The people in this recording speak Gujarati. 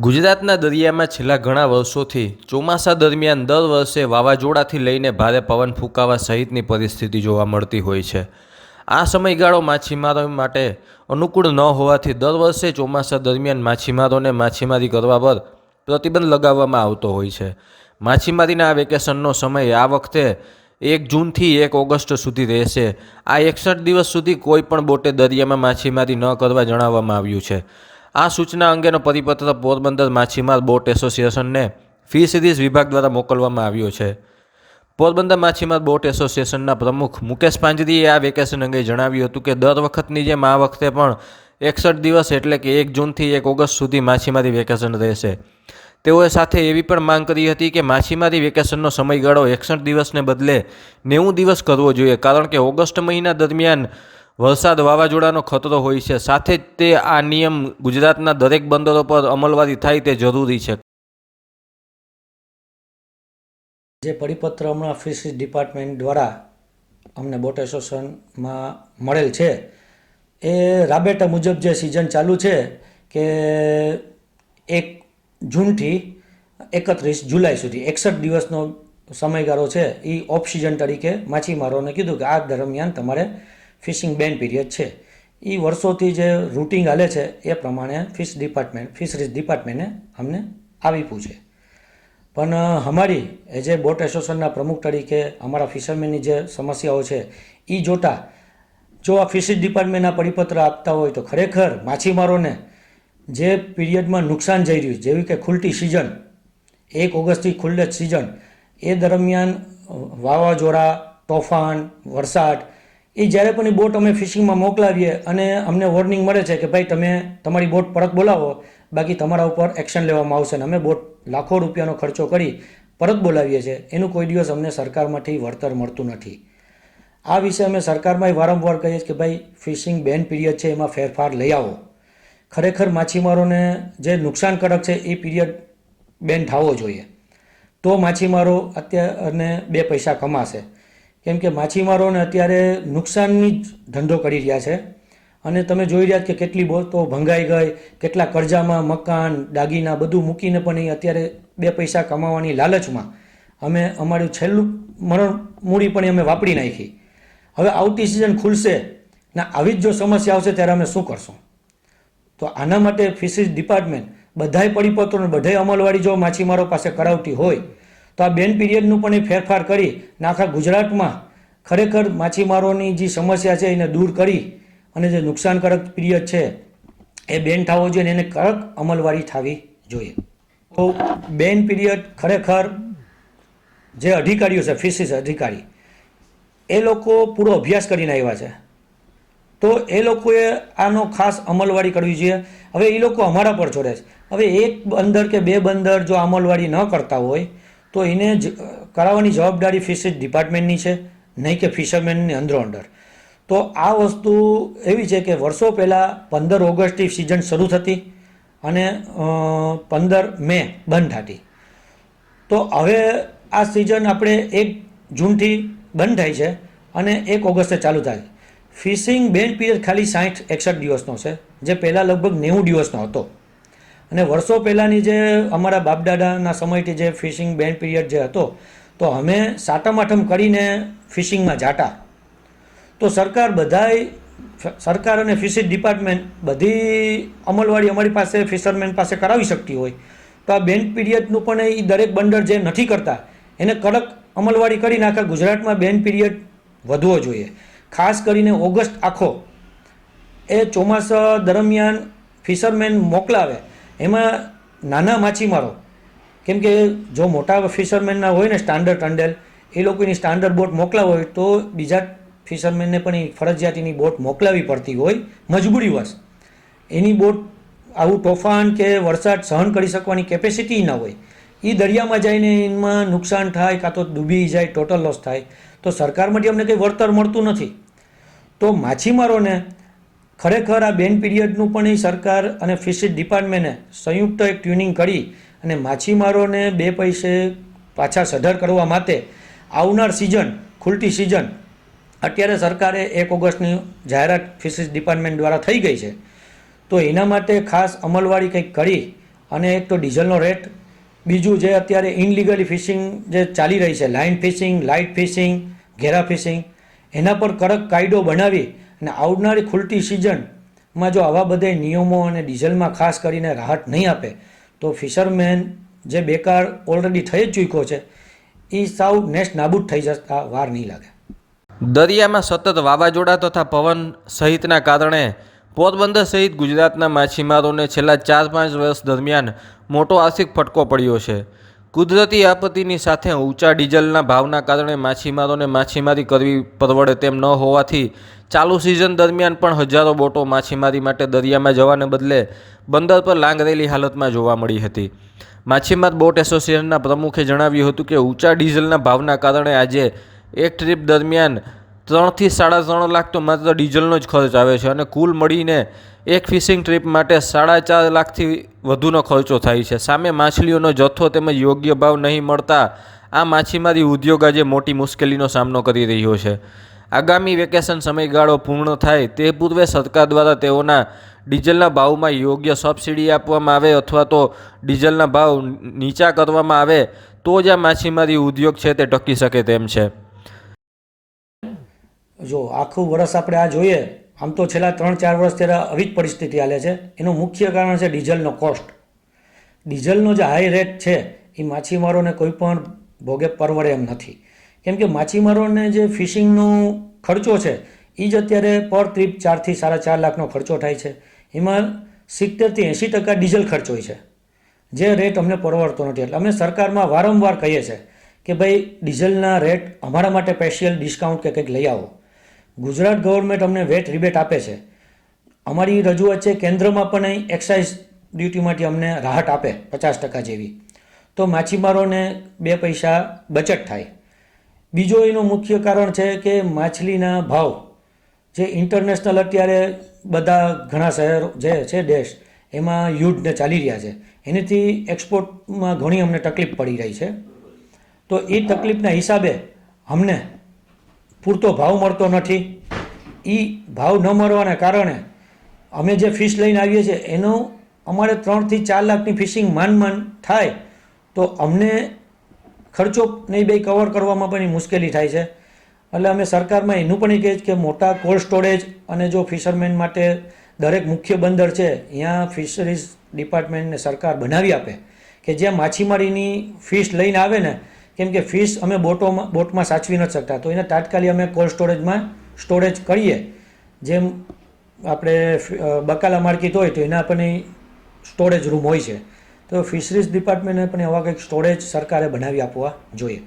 ગુજરાતના દરિયામાં છેલ્લા ઘણા વર્ષોથી ચોમાસા દરમિયાન દર વર્ષે વાવાઝોડાથી લઈને ભારે પવન ફૂંકાવા સહિતની પરિસ્થિતિ જોવા મળતી હોય છે. આ સમયગાળો માછીમારો માટે અનુકૂળ ન હોવાથી દર વર્ષે ચોમાસા દરમિયાન માછીમારોને માછીમારી કરવા પર પ્રતિબંધ લગાવવામાં આવતો હોય છે. માછીમારીના આ વેકેશનનો સમય આ વખતે એક જૂનથી એક ઓગસ્ટ સુધી રહેશે. આ એકસઠ દિવસ સુધી કોઈ પણ બોટે દરિયામાં માછીમારી ન કરવા જણાવવામાં આવ્યું છે. આ સૂચના અંગેનો પરિપત્ર પોરબંદર માછીમાર બોટ એસોસિએશનને ફિશરીઝ વિભાગ દ્વારા મોકલવામાં આવ્યો છે. પોરબંદર માછીમાર બોટ એસોસિએશનના પ્રમુખ મુકેશ પાંજરીએ આ વેકેશન અંગે જણાવ્યું હતું કે દર વખતની જેમ આ વખતે પણ એકસઠ દિવસ એટલે કે એક જૂનથી એક ઓગસ્ટ સુધી માછીમારી વેકેશન રહેશે. તેઓએ સાથે એવી પણ માંગ કરી હતી કે માછીમારી વેકેશનનો સમયગાળો એકસઠ દિવસને બદલે નેવું દિવસ કરવો જોઈએ, કારણ કે ઓગસ્ટ મહિના દરમિયાન વરસાદ વાવાઝોડાનો ખતરો હોય છે. સાથે જ તે આ નિયમ ગુજરાતના દરેક બંદરો પર અમલવારી થાય તે જરૂરી છે. જે પરિપત્ર હમણાં ફિશરીઝ ડિપાર્ટમેન્ટ દ્વારા અમને બોટ એસોસિએશનમાં મળેલ છે, એ રાબેટા મુજબ જે સિઝન ચાલુ છે કે એક જૂનથી એકત્રીસ જુલાઈ સુધી, એકસઠ દિવસનો સમયગાળો છે એ ઓફ સિઝન તરીકે માછીમારોને કીધું કે આ દરમિયાન તમારે ફિશિંગ બેન પીરિયડ છે. એ વર્ષોથી જે રૂટિંગ હાલે છે, એ પ્રમાણે ફિશ ડિપાર્ટમેન્ટ ફિશરીઝ ડિપાર્ટમેન્ટે અમને આપ્યું છે. પણ અમારી એઝ એ બોટ એસોસિએશનના પ્રમુખ તરીકે અમારા ફિશરમેનની જે સમસ્યાઓ છે એ જોતા, જો આ ફિશરીઝ ડિપાર્ટમેન્ટના પરિપત્ર આપતા હોય તો ખરેખર માછીમારોને જે પીરિયડમાં નુકસાન જઈ રહ્યું જેવી કે ખુલ્ટી સિઝન, એક ઓગસ્ટથી ખુલ્લે સિઝન, એ દરમિયાન વાવાઝોડા, તોફાન, વરસાદ એ જ્યારે પણ એ બોટ અમે ફિશિંગમાં મોકલાવીએ અને અમને વોર્નિંગ મળે છે કે ભાઈ તમે તમારી બોટ પરત બોલાવો, બાકી તમારા ઉપર એક્શન લેવામાં આવશે અને અમે બોટ લાખો રૂપિયાનો ખર્ચો કરી પરત બોલાવીએ છીએ. એનું કોઈ દિવસ અમને સરકારમાંથી વળતર મળતું નથી. આ વિશે અમે સરકારમાં વારંવાર કહીએ છીએ કે ભાઈ, ફિશિંગ બેન પીરિયડ છે, એમાં ફેરફાર લઈ આવો. ખરેખર માછીમારોને જે નુકસાનકારક છે એ પીરિયડ બેન થવો જોઈએ. તો માછીમારો અત્યારે બે પૈસા કમાશે. કેમ કે માછીમારોને અત્યારે નુકસાનની જ ધંધો કરી રહ્યા છે. અને તમે જોઈ રહ્યા કે કેટલી બોતો ભંગાઈ ગઈ, કેટલા કરજામાં મકાન, દાગીના બધું મૂકીને પણ એ અત્યારે બે પૈસા કમાવાની લાલચમાં અમે અમારું છેલ્લું મરણ મૂડી પણ અમે વાપરી નાખી. હવે આવતી સિઝન ખુલશે. ને, આવી જ જો સમસ્યા આવશે ત્યારે અમે શું કરશું? તો આના માટે ફિશરીઝ ડિપાર્ટમેન્ટ બધાય પરિપત્રોને બધાય અમલવાળી જો માછીમારો પાસે કરાવતી હોય તો આ બેન પીરિયડનું પણ એ ફેરફાર કરી ને આખા ગુજરાતમાં ખરેખર માછીમારોની જે સમસ્યા છે એને દૂર કરી અને જે નુકસાનકારક પીરિયડ છે એ બેન થવો જોઈએ અને એને કડક અમલવારી થવી જોઈએ. તો બેન પીરિયડ ખરેખર જે અધિકારીઓ છે, ફિશિસ અધિકારી, એ લોકો પૂરો અભ્યાસ કરીને આવ્યા છે. તો એ લોકોએ આનો ખાસ અમલવારી કરવી જોઈએ. હવે એ લોકો અમારા પર છોડે છે. હવે એક બંદર કે બે બંદર જો અમલવારી ન કરતા હોય તો એને જ કરાવવાની જવાબદારી ફિશરીઝ ડિપાર્ટમેન્ટની છે, નહીં કે ફિશરમેનની અંદરો અંદર તો આ વસ્તુ એવી છે કે વર્ષો પહેલાં પંદર ઓગસ્ટથી સિઝન શરૂ થતી અને પંદર મે બંધ થતી. તો હવે આ સિઝન આપણે એક જૂનથી બંધ થાય છે અને એક ઓગસ્ટે ચાલુ થાય. ફિશિંગ બેન પીરિયડ ખાલી સાઠ એકસઠ દિવસનો છે, જે પહેલાં લગભગ નેવું દિવસનો હતો. અને વર્ષો પહેલાંની જે અમારા બાપદાદાના સમયથી જે ફિશિંગ બેન પીરિયડ જે હતો, તો અમે સાતમ આઠમ કરીને ફિશિંગમાં જાતા. તો સરકાર બધાય, સરકાર અને ફિશિંગ ડિપાર્ટમેન્ટ બધી અમલવાડી અમારી પાસે ફિશરમેન પાસે કરાવી શકતી હોય. તો આ બેન પીરિયડનું પણ એ દરેક બંદર જે નથી કરતા, એને કડક અમલવાડી કરીને આખા ગુજરાતમાં બેન પીરિયડ વધવો જોઈએ. ખાસ કરીને ઓગસ્ટ આખો એ ચોમાસા દરમિયાન ફિશરમેન મોકલાવે. એમાં નાના માછીમારો, કેમ કે જો મોટા ફિશરમેનના હોય ને સ્ટાન્ડર્ડ ટંડેલ એ લોકોની સ્ટાન્ડર્ડ બોટ મોકલાવ હોય તો બીજા ફિશરમેનને પણ એ ફરજિયાતની બોટ મોકલાવી પડતી હોય મજબૂરીવશ એની બોટ આવું તોફાન કે વરસાદ સહન કરી શકવાની કેપેસિટી ના હોય. એ દરિયામાં જઈને એમાં નુકસાન થાય કાં તો ડૂબી જાય ટોટલ લોસ થાય. તો સરકારમાંથી અમને કંઈ વળતર મળતું નથી. તો માછીમારોને ખરેખર આ બેન પીરિયડનું પણ એ સરકાર અને ફિશરીઝ ડિપાર્ટમેન્ટે સંયુક્ત એક ટ્યુનિંગ કરી અને માછીમારોને બે પૈસે પાછા સઢર કરવા માટે આવનાર સિઝન, ખુલતી સિઝન, અત્યારે સરકારે એક ઓગસ્ટની જાહેરાત ફિશરીઝ ડિપાર્ટમેન્ટ દ્વારા થઈ ગઈ છે. તો એના માટે ખાસ અમલવાળી કંઈક કરી અને એક તો ડીઝલનો રેટ, બીજું જે અત્યારે ઇનલીગલી ફિશિંગ જે ચાલી રહી છે લાઇન ફિશિંગ લાઇટ ફિશિંગ, ઘેરા ફિશિંગ, એના પર કડક કાયદો બનાવી અને આવનારી ખુલતી સિઝનમાં જો આવા બધા નિયમો અને ડીઝલમાં ખાસ કરીને રાહત નહીં આપે, તો ફિશરમેન જે બેકાર ઓલરેડી થઈ જ ચૂક્યો છે એ સાવ નેસ્ટ નાબૂદ થઈ જતા વાર નહીં લાગે. દરિયામાં સતત વાવાઝોડા તથા પવન સહિતના કારણે પોરબંદર સહિત ગુજરાતના માછીમારોને છેલ્લા ચાર પાંચ વર્ષ દરમિયાન મોટો આર્થિક ફટકો પડ્યો છે. કુદરતી આપત્તિની સાથે ઊંચા ડીઝલના ભાવના કારણે માછીમારોને માછીમારી કરવી પરવડે તેમ ન હોવાથી ચાલુ સિઝન દરમિયાન પણ હજારો બોટો માછીમારી માટે દરિયામાં જવાને બદલે બંદર પર લાંગરેલી હાલતમાં જોવા મળી હતી. માછીમાર બોટ એસોસિએશનના પ્રમુખે જણાવ્યું હતું કે ઊંચા ડીઝલના ભાવના કારણે આજે એક ટ્રીપ દરમિયાન ત્રણથી સાડા ત્રણ લાખ તો માત્ર ડીઝલનો જ ખર્ચ આવે છે અને કુલ મળીને એક ફિશિંગ ટ્રીપ માટે સાડા ચાર લાખથી વધુનો ખર્ચો થાય છે. સામે માછલીઓનો જથ્થો તેમજ યોગ્ય ભાવ નહીં મળતા આ માછીમારી ઉદ્યોગ આજે મોટી મુશ્કેલીનો સામનો કરી રહ્યો છે. આગામી વેકેશન સમયગાળો પૂર્ણ થાય તે પૂર્વે સરકાર દ્વારા તેઓના ડીઝલના ભાવમાં યોગ્ય સબસિડી આપવામાં આવે અથવા તો ડીઝલના ભાવ નીચા કરવામાં આવે તો જ આ માછીમારી ઉદ્યોગ છે તે ટકી શકે તેમ છે. જો આખું વર્ષ આપણે આ જોઈએ આમ તો છેલ્લા ત્રણ ચાર વર્ષથી આવી જ પરિસ્થિતિ હાલે છે. એનું મુખ્ય કારણ છે ડીઝલનો કોસ્ટ ડીઝલનો જે હાઈ રેટ છે, એ માછીમારોને કોઈ પણ ભોગે પરવડે એમ નથી. કેમ કે માછીમારોને જે ફિશિંગનો ખર્ચો છે એ જ અત્યારે પર ટ્રીપ ચારથી સાડા ચાર લાખનો ખર્ચો થાય છે. એમાં સિત્તેરથી એંશી ટકા ડીઝલ ખર્ચ હોય છે. જે રેટ અમને પરવડતો નથી. એટલે અમે સરકારમાં વારંવાર કહીએ છીએ કે ભાઈ ડીઝલના રેટ અમારા માટે સ્પેશિયલ ડિસ્કાઉન્ટ કે કંઈક લઈ આવો. ગુજરાત ગવર્મેન્ટ અમને વેટ રિબેટ આપે છે. અમારી રજૂઆત છે, કેન્દ્રમાં પણ એક્સાઇઝ ડ્યુટીમાંથી અમને રાહત આપે, પચાસ ટકા જેવી. તો માછીમારોને બે પૈસા બચત થાય. બીજો એનું મુખ્ય કારણ છે કે માછલીના ભાવ, જે ઇન્ટરનેશનલ અત્યારે બધા ઘણા શહેરો જે છે દેશ, એમાં યુદ્ધને ચાલી રહ્યા છે. એનાથી એક્સપોર્ટમાં ઘણી અમને તકલીફ પડી રહી છે. તો એ તકલીફના હિસાબે અમને પૂરતો ભાવ મળતો નથી. એ ભાવ ન મળવાના કારણે અમે જે ફિશ લઈને આવીએ છીએ, એનો અમારે ત્રણથી ચાર લાખની ફિશિંગ માંડ માંડ થાય, તો અમને ખર્ચો નહીં બે કવર કરવામાં પણ મુશ્કેલી થાય છે. એટલે અમે સરકારમાં એનું પણ કહે કે મોટા કોલ્ડ સ્ટોરેજ અને જો ફિશરમેન માટે દરેક મુખ્ય બંદર છે ત્યાં ફિશરીઝ ડિપાર્ટમેન્ટને સરકાર બનાવી આપે કે જ્યાં માછીમારીની ફિશ લઈને આવે ને કેમ કે ફિશ અમે બોટોમાં બોટમાં સાચવી નથી શકતા. તો એને તાત્કાલિક અમે કોલ્ડ સ્ટોરેજમાં સ્ટોરેજ કરીએ. જેમ આપણે બકાલા માર્કેટ હોય તો એના આપણને સ્ટોરેજ રૂમ હોય છે. તો ફિશરીઝ ડિપાર્ટમેન્ટને પણ એવા કંઈક સ્ટોરેજ સરકારે બનાવી આપવા જોઈએ.